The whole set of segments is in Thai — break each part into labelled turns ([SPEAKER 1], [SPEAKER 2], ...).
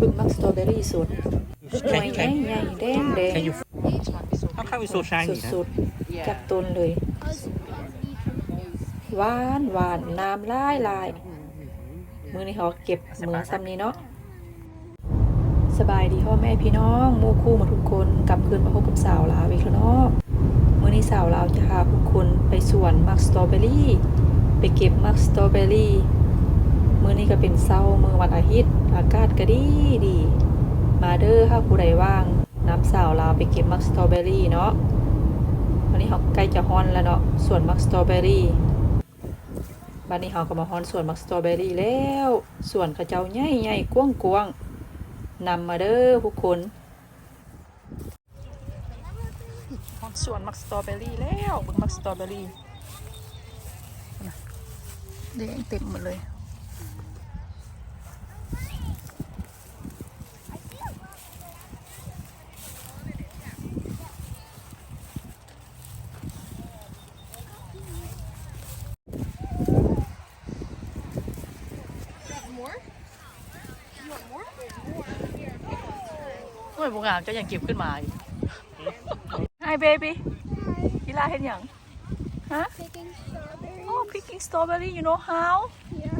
[SPEAKER 1] บึกมักสตรอเบอรี่สดหน่วย
[SPEAKER 2] Can,
[SPEAKER 1] ใหญ่
[SPEAKER 2] can,
[SPEAKER 1] ใหญ่แดงแดง
[SPEAKER 2] can you? How come it's so shiny?
[SPEAKER 1] สุ
[SPEAKER 2] huh?
[SPEAKER 1] ดๆจากต้นเลย หวานหวานน้ำลายลาย มือนี้เขาเก็บมือซ้ำนี้เนาะสบายดีพ่อแม่พี่น้องหมู่คู่หมาทุกคนกลับคืนมาพบกับสาวลาวอีกแล้วเนาะมื้อนี้สาวลาวจะพาทุกคนไปสวนมักสตรอเบอรี่ ไปเก็บมักสตรอเบอรี่มื้อนี้ก็เป็นเช้ามื้อวันอาทิตย์ อากาศก็ดีดี มาเด้อถ้าผู้ใดว่าง น้ำสาวลาวไปเก็บมักสตรอเบอรี่เนาะวันนี้เขาใกล้จะฮอนแล้วเนาะสวนมักสตรอเบอรี่บัดนี้เขาก็มาฮอนสวนมักสตรอเบอรี่แล้วสวนเขาเจ้าใหญ่ๆกว้างๆนำมาเด้อทุกคนฮอนสวนมักสตรอเบอรี่แล้วเบิ่งมักสตรอเบอรี่น่ะแดงเต็มหมดเลย โอ้ยบุงงามจะยังเก็บขึ้นมาอีก Hi baby กีฬาเห็นยังฮะ
[SPEAKER 3] Picking strawberries.
[SPEAKER 1] Oh picking strawberry you know how
[SPEAKER 3] Yeah.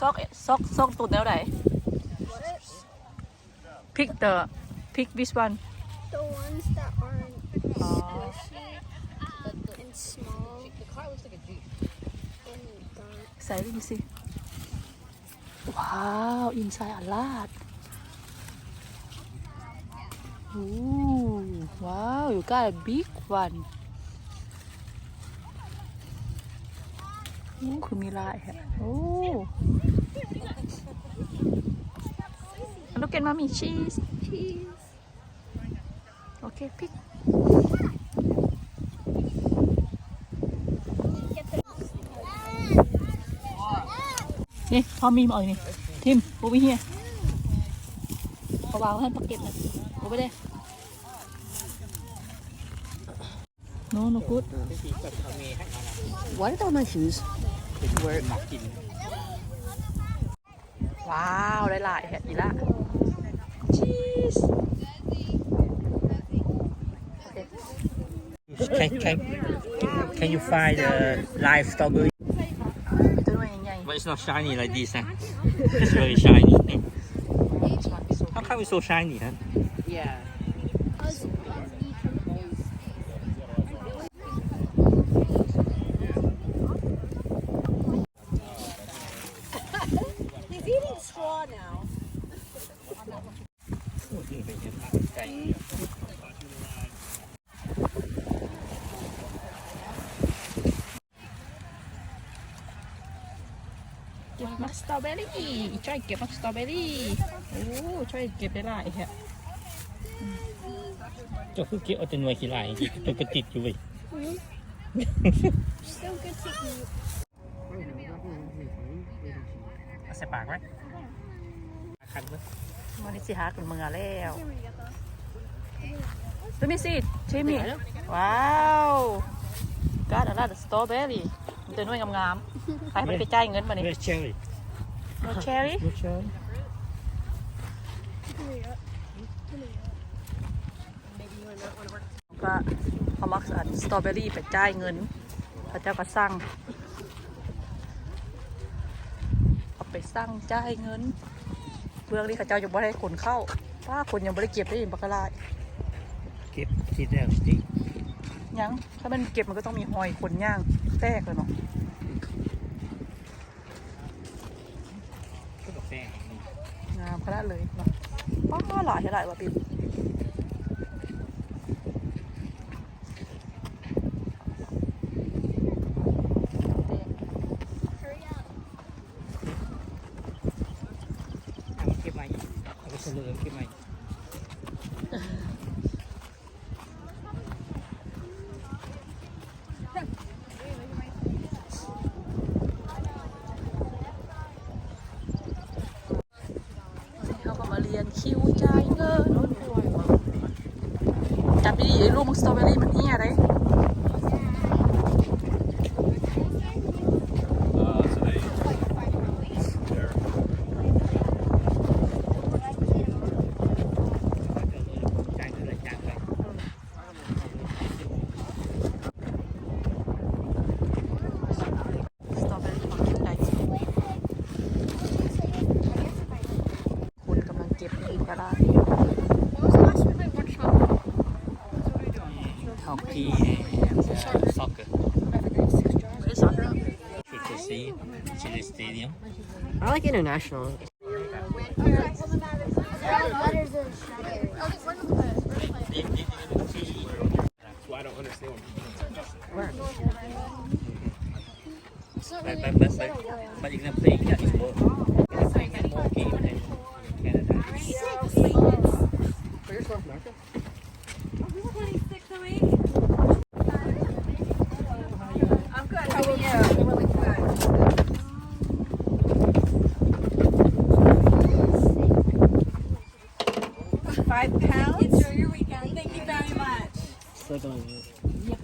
[SPEAKER 1] ซอกซอกซอกตุดแนวไหน
[SPEAKER 3] What?
[SPEAKER 1] pick the pick which one
[SPEAKER 3] The ones that aren't squishy and small. The car looks like a Jeep. And dark.
[SPEAKER 1] ใส่ดูสิว้าว inside a lot Ooh, wow you got a big one โอ้คือมีลายฮะโอ้ Look at mommy cheese
[SPEAKER 3] Cheese.
[SPEAKER 1] Okay pick
[SPEAKER 3] Get the
[SPEAKER 1] นี่พอมีมาเอ่ยนี่ทิม No no good
[SPEAKER 4] Why did all my shoes work?
[SPEAKER 1] ว้าวหลายๆแฮะอีละชีส
[SPEAKER 2] Can, can, can you find the live strawberry?
[SPEAKER 1] ตัวน้อยใหญ่
[SPEAKER 2] But it's not shiny like this, huh? It's very shiny. How come it's so shiny, huh?
[SPEAKER 4] Yeah.
[SPEAKER 1] ก็บมักสตรอเบอรี่ช่วยเก็บมักสตรอเบอรี่โอ้ช่วยเก็บได้หลายแฮะ
[SPEAKER 2] เจ้าคือเกี่ยวเอาแต่หน่วยขี้ลายที่ตัวก็ติดอยู่เว้ย
[SPEAKER 3] Still good to eat.
[SPEAKER 2] เอาใส่ปากไว้คันไว้
[SPEAKER 1] วันนี้สิหาคุณเมืองแล้ว Let me see it ชิมนี่ว้าวกาดอะไรสตรอเบอรี่มันจะน้อยงามๆ ใครมันไปจ่ายเงินมานี่
[SPEAKER 2] Where's cherry?
[SPEAKER 1] no cherry
[SPEAKER 2] No cherry.
[SPEAKER 3] Hurry up.
[SPEAKER 1] ก็เขามักอันสตรอเบอรี่ไปจ่ายเงินพระเจ้าก็สั่งเอาไปสั่งจ่ายเงินเบื้องนี้เขาเจ้ายังไม่ได้ขนเข้าป้าคนยังไม่ได้เก็บได้ยินบักกะลาย
[SPEAKER 2] เก็บที่แล้วสิ
[SPEAKER 1] ยังถ้ามันเก็บมันก็ต้องมีหอยขนย่างแตกเลยเนาะ
[SPEAKER 2] ก็กาแฟ
[SPEAKER 1] งามขนาดเลยเนาะป้าหลายเท่าไหร่วะปิ๊บ
[SPEAKER 2] เอาเก็บใหม่เอาไปเฉลยเก็บใหม่
[SPEAKER 1] เขาก็มาเรียนคิวจ่ายเงินจับดีๆลูกมังสตรอเบอรี่มันเฮีย
[SPEAKER 2] เล
[SPEAKER 3] ย
[SPEAKER 2] to the stadium.
[SPEAKER 4] I like international.
[SPEAKER 5] I don't understand what
[SPEAKER 4] people
[SPEAKER 6] Five pounds. Enjoy your weekend. Thank you very much. Yep.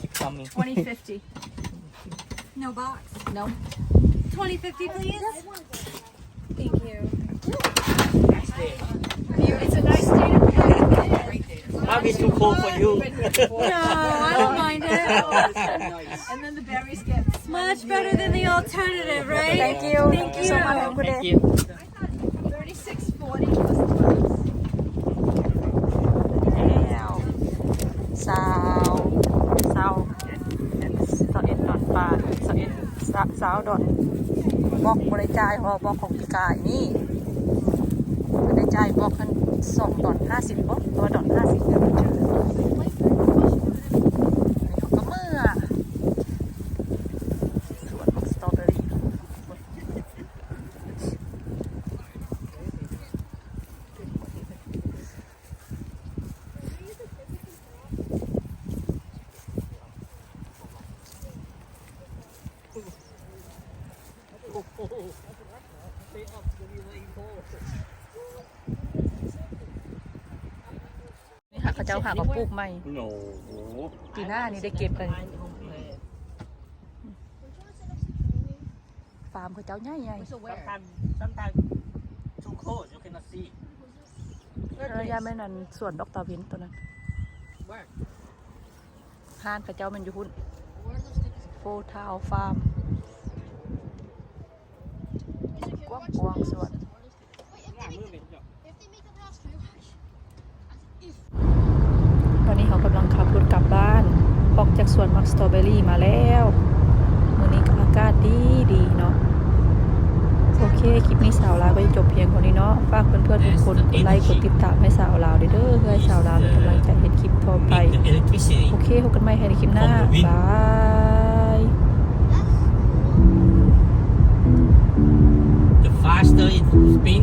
[SPEAKER 2] keep coming
[SPEAKER 6] 2050. No box. No. 2050, please. Thank you.
[SPEAKER 2] nice day
[SPEAKER 6] It's a nice day to be.
[SPEAKER 2] might be too cold for you
[SPEAKER 6] No, I don't mind it.
[SPEAKER 1] and then the berries get
[SPEAKER 6] Much better than the alternative, right?
[SPEAKER 1] Thank you.
[SPEAKER 6] Thank you.
[SPEAKER 1] so much have a good
[SPEAKER 2] thank you
[SPEAKER 1] สาวสาวสาวเอ็ดดอนปลาสาวเอ็ดสาวสาดอนบอกบริจายหอบอกของพี่กายนี่บริจายบอกกันสองดอนห้าสิบบอกตัวดอนห้าสิบเดี๋ยวเจอนี่เขาก็เมื่อสวนมักสตรอเบอรี่ นี่ค่ะ เขาเจ้าหามาปลูกใหม่
[SPEAKER 2] no
[SPEAKER 1] ปีหน้านี่ได้เก็บกัน ฟาร์มเขาเจ้าใหญ่ใหญ่
[SPEAKER 2] sometimes sometimes too cold you cannot see
[SPEAKER 1] ระยะแม่นันส่วนดอกตาวินตัวนั้น
[SPEAKER 4] Where?
[SPEAKER 1] ห้านเขาเจ้ามันอยู่หุ้นโฟทาวฟาร์ม กว้างกวางส่วนต อนนี้เขากำลังขับรถกลับบ้าน ออกจากสวนมักสตรอเบอรี่มาแล้วมื้อนี้ก็อากาศดีดีเนาะ โอเค คลิปนี้สาวลาวก็จะจบเพียงเท่านี้เนาะ ฝากเพื่อนๆทุกคนกดไลค์กดติดตามให้สาวลาวด้วยเด้อเพื่อให้สาวลาวมีกำลังใจเห็นคลิปต่อไป
[SPEAKER 2] the electricity
[SPEAKER 1] โอเคพบกันใหม่ในคลิปหน้า บาย
[SPEAKER 2] the faster it spin